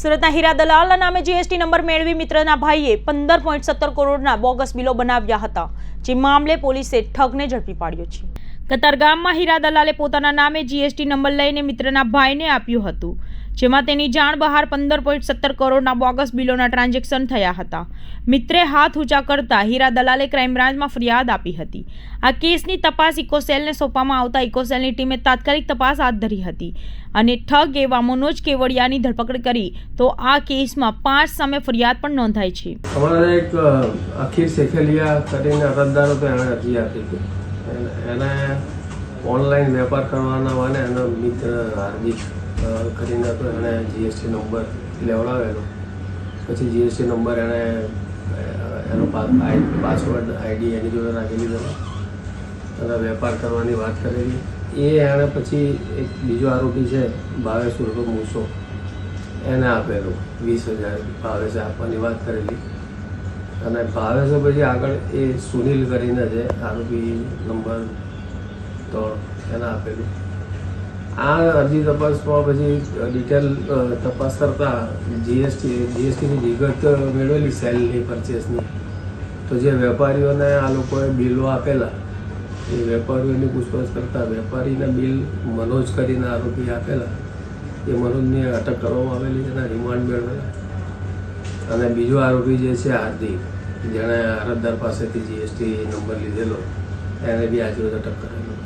સુરતના હીરા દલાલના નામે GST number મેળવી મિત્રના ભાઈએ પંદર પોઈન્ટ સત્તર કરોડના બોગસ બિલો બનાવ્યા હતા, જે મામલે પોલીસે ઠગને ઝડપી પાડ્યો છે. કતારગામમાં હીરા દલાલે પોતાના નામે જીએસટી નંબર લઈને મિત્રના ભાઈને આપ્યું હતું. જેમાં તેની જાણ બહાર પંદર પોઈન્ટ સત્તર કરોડના બોગસ બિલોના ટ્રાન્ઝેક્શન થયા હતા. મિત્રે હાથ ઊંચા કરતા હીરા દલાલે ક્રાઇમ બ્રાન્ચમાં ફરિયાદ આપી હતી. આ કેસની તપાસ ઇકોસેલને સોંપવામાં આવતા ઇકોસેલની ટીમે તાત્કાલિક તપાસ હાથ ધરી હતી અને ઠગ એવા મનોજ કેવડિયાની ધરપકડ કરી તો આ કેસમાં પાંચ સામે ફરિયાદ પણ નોંધાઈ છે. અમારા એક અખિલ શેખેલિયા કરીને અરજદારો તો એણે અરજી આપી હતી. એને- ઓનલાઈન વેપાર કરવાના વાને એનો મિત્ર હાર્દિક અ, કરીને હતો એણે જીએસટી નંબર લેવડાવેલો. પછી જીએસટી નંબર એણે એનો પાસવર્ડ આઈડી એની જોડે રાખી લીધેલો અને વેપાર કરવાની વાત કરેલી. એ એણે પછી એક બીજો આરોપી છે, ભાવેશ ઉર્ફે મૂસો, એને આપેલું. વીસ હજાર ભાવેશે આપવાની વાત કરેલી. અને ભાવેશે પછી આગળ એ સુનિલ કરીને છે આરોપી નંબર ત્રણ એને આપેલું. આ અરજી તપાસમાં પછી ડિટેલ તપાસ કરતા જીએસટી જીએસટીની વિગત મેળવેલી સેલની પરચેસની તો જે વેપારીઓને આ લોકોએ બિલો આપેલા, એ વેપારીઓની પૂછપરછ કરતા વેપારીને બિલ મનોજ કરીને આરોપી આપેલા, એ મનોજની અટક કરવામાં આવેલી છે એના રિમાન્ડ મેળવેલા. અને બીજો આરોપી જે છે હાર્દિક, જેણે અરજદાર પાસેથી જીએસટી નંબર લીધેલો, એને બી આજે અટક કરેલી.